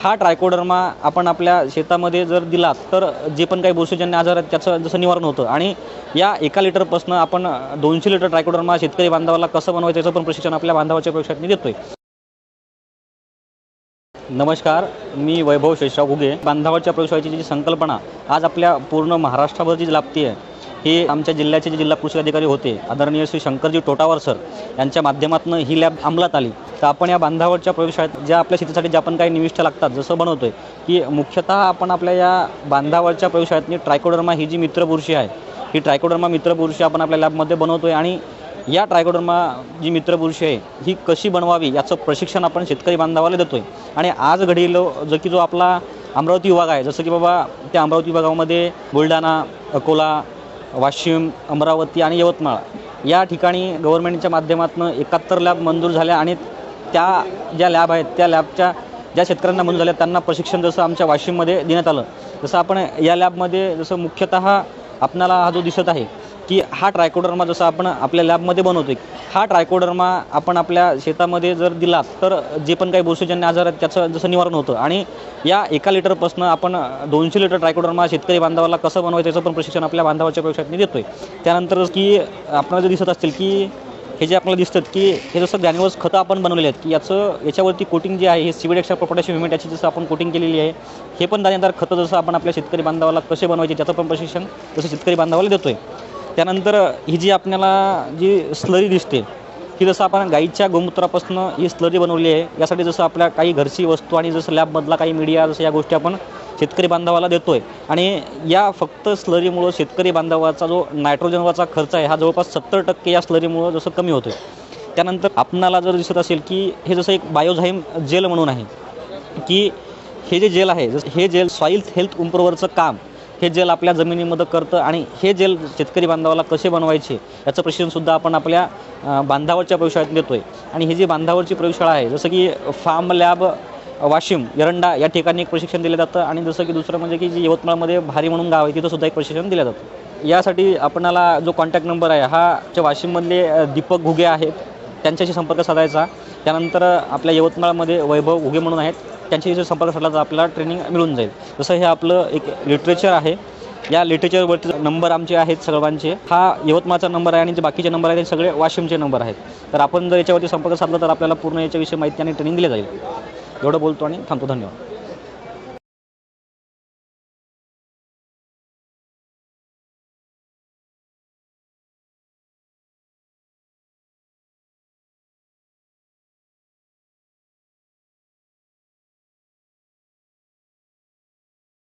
हा ट्रायकोडर्मा आपण आपल्या शेतामध्ये जर दिला तर जे पण काही बुरशीजन्य आजार आहेत त्याचं जसं निवारण होतं. आणि या एका लिटरपासून आपण दोनशे लिटर ट्रायकोडर्मा शेतकरी बांधवाला कसं बनवायचं याचं पण प्रशिक्षण आपल्या बांधवाच्या प्रयोगशाळेत देतोय. नमस्कार मी वैभव शेषराव घुगे. बांधवाच्या प्रयोगशाळेची जी संकल्पना आज आपल्या पूर्ण महाराष्ट्राभर जी लाभती आहे हे आमच्या जिल्ह्याचे जे जिल्हा कृषी अधिकारी होते आदरणीय श्री शंकरजी टोटावर सर यांच्या माध्यमातून ही लॅब अंमलात आली. तर आपण या बांधावरच्या प्रयोगशाळेत ज्या आपल्या शेतीसाठी ज्या आपण काही निविष्ठ लागतात जसं बनवतोय की मुख्यतः आपण आपल्या या बांधावरच्या प्रयोगशाळेतनी ट्रायकोडर्मा ही जी मित्रबुरशी आहे ही ट्रायकोडर्मा मित्रबुरशी आपण आपल्या लॅबमध्ये बनवतोय आणि या ट्रायकोडर्मा जी मित्रपुरुषी आहे ही कशी बनवावी याचं प्रशिक्षण आपण शेतकरी बांधवाला देतो आहे आणि आज घडीलो जो की जो आपला अमरावती विभाग आहे जसं की बाबा त्या अमरावती विभागामध्ये बुलढाणा अकोला वाशिम अमरावती आणि यवतमाळ या ठिकाणी गव्हर्नमेंटच्या माध्यमातून एकाहत्तर लॅब मंजूर झाल्या आणि त्या ज्या लॅब आहेत त्या लॅबच्या ज्या शेतकऱ्यांना मंजूर झाल्या त्यांना प्रशिक्षण जसं आमच्या वाशिममध्ये देण्यात आलं जसं आपण या लॅबमध्ये जसं मुख्यतः आपणाला हा जो दिसत आहे की हा ट्रायकोडर्मा जसं आपण आपल्या लॅबमध्ये बनवतो हा ट्रायकोडर्मा आपण आपल्या शेतामध्ये जर दिला तर जे पण काही बुरशीजन्य आजार आहेत त्याचं जसं निवारण होतं. आणि या एका लिटरपासून आपण दोनशे लिटर ट्रायकोडर्मा शेतकरी बांधवाला कसं बनवायचं याचं पण प्रशिक्षण आपल्या बांधवाच्या प्रवेश देतो आहे त्यानंतर की आपल्याला जे दिसत असतील की हे जे आपल्याला दिसतात की हे जसं ग्रॅन्युअल्स खतं आपण बनवलेले आहेत की याचं याच्यावरती कोटिंग जे आहे हे सिविड एक्स्ट्रा पोटॅशियम ह्युमेट याची जसं आपण कोटिंग केलेली आहे हे पण दाणेदार खतं जसं आपण आपल्या शेतकरी बांधवाला कसे बनवायचे त्याचं पण प्रशिक्षण जसं शेतकरी बांधवाला देतो आहे त्यानंतर ही जी आपल्याला जी स्लरी दिसते ही जसं आपण गाईच्या गोमूत्रापासून ही स्लरी बनवली आहे यासाठी जसं आपल्या काही घरची वस्तू आणि जसं लॅबमधला काही मीडिया जसं या गोष्टी आपण शेतकरी बांधवाला देतो आहे आणि या फक्त स्लरीमुळं शेतकरी बांधवाचा जो नायट्रोजनवरचा खर्च आहे हा जवळपास सत्तर टक्के या स्लरीमुळं जसं कमी होतो आहे त्यानंतर आपणाला जर दिसत असेल की हे जसं एक बायोझाईम जेल म्हणून आहे की हे जे जेल आहे जसं हे जेल सॉईल हेल्थ इम्प्रूव्हरचं काम हे जेल आपल्या जमिनीमध्ये करतं आणि हे जेल शेतकरी बांधवाला कसे बनवायचे याचं प्रशिक्षणसुद्धा आपण आपल्या बांधावरच्या प्रयोगशाळेत देतो आहे आणि ही जी बांधावरची प्रयोगशाळा आहे जसं की फार्म लॅब वाशिम एरंडा या ठिकाणी एक प्रशिक्षण दिलं जातं आणि जसं की दुसरं म्हणजे की जी यवतमाळमध्ये भारी म्हणून गाव आहे तिथं सुद्धा एक प्रशिक्षण दिलं जातं. यासाठी आपणाला जो कॉन्टॅक्ट नंबर आहे हा जे वाशिममधले दीपक घुगे आहेत त्यांच्याशी संपर्क साधायचा. त्यानंतर आपल्या यवतमाळमध्ये वैभव घुगे म्हणून आहेत त्यांच्याशी संपर्क साधला तर आपल्याला ट्रेनिंग मिळून जाईल. जसं हे आपलं एक लिटरेचर आहे. या लिटरेचरवरती नंबर आमचे आहेत सर्वांचे. हा यवतमाळचा नंबर आहे आणि जे बाकीचे नंबर आहेत ते सगळे वाशिमचे नंबर आहेत. तर आपण जर याच्यावरती संपर्क साधला तर आपल्याला पूर्ण याच्याविषयी माहिती आणि ट्रेनिंग दिली जाईल. एवढं बोलतो आणि थांबतो. धन्यवाद.